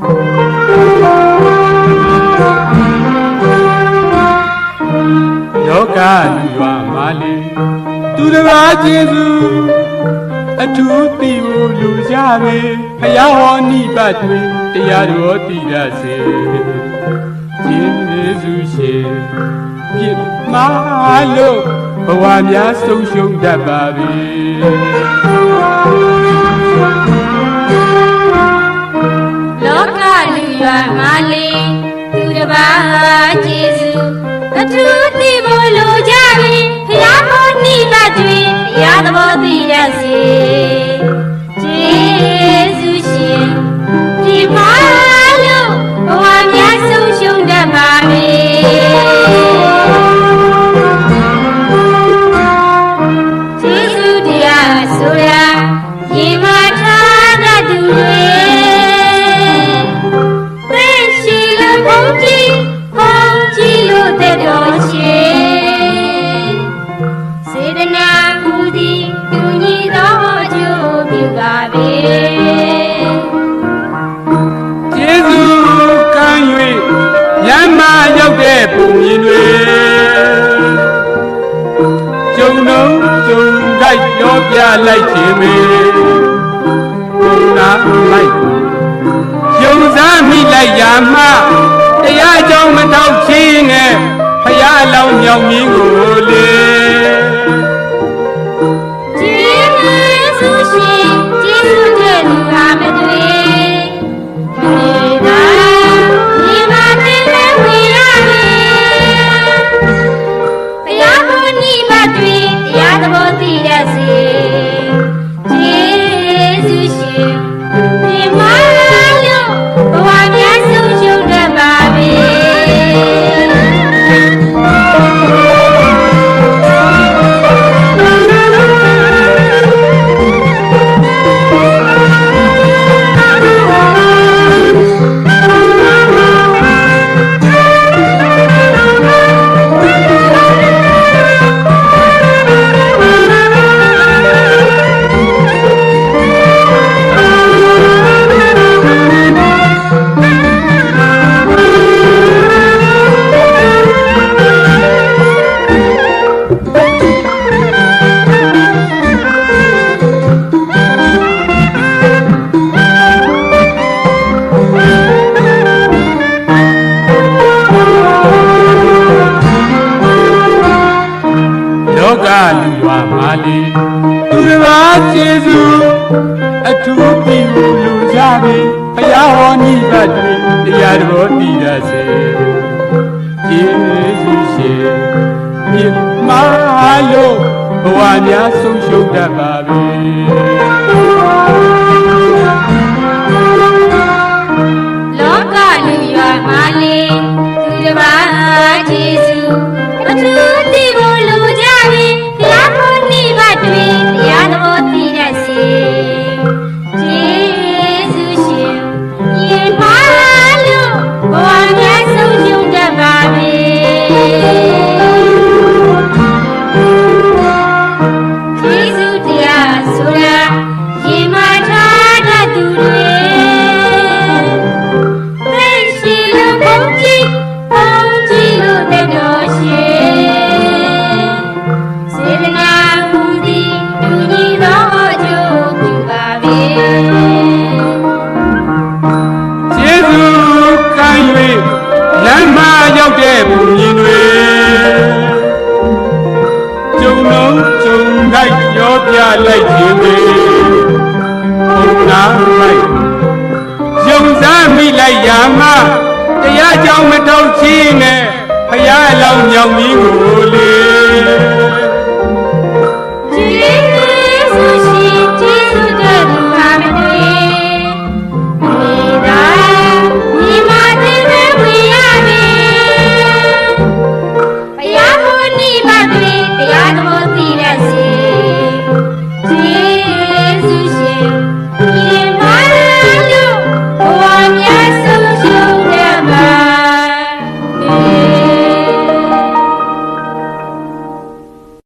ယောဂလူရွာမာလီသူတစ်ပါးကျေစုအထူးသိဖို့လူကြပဲဖယားဟောနိပတ်တွင်တရားတော်တည်ရစေယေစုရှင်ပြစ်မှားလို့ဘဝများဆုံးရှုံးတတ်ပါပြီ ကျုံလုံးကျုံတိုက်ပြောပြလိုက်ခြင်းပဲဘုရားလိုက်ယုံစားမိလိုက်ရာမှတရားကြောင့်မထောက်ချင်းနဲ့ဖယားလောင်းမြောင်မြင်းကိုလေကျေး သူတစ်ပါးကျေးဇူးအထူးပြီးလူကြပြီဘုရားဟောနိဗ္ဗာန်တွင်တရားတော်တည်ရစေကျေးဇူးရှင်မြတ်မာလို့ဘဝများဆုံးရှုံးတတ်ပါပြီ တ ပြောပြလိုက်ခြင်းပဲဘုရားလိုက်ယုံစားမိလိုက်ရာမှတရားကြောင့်မထောက်ချင်းနဲ့ဖယားလောင်မြောင်ကြီးကိုလေ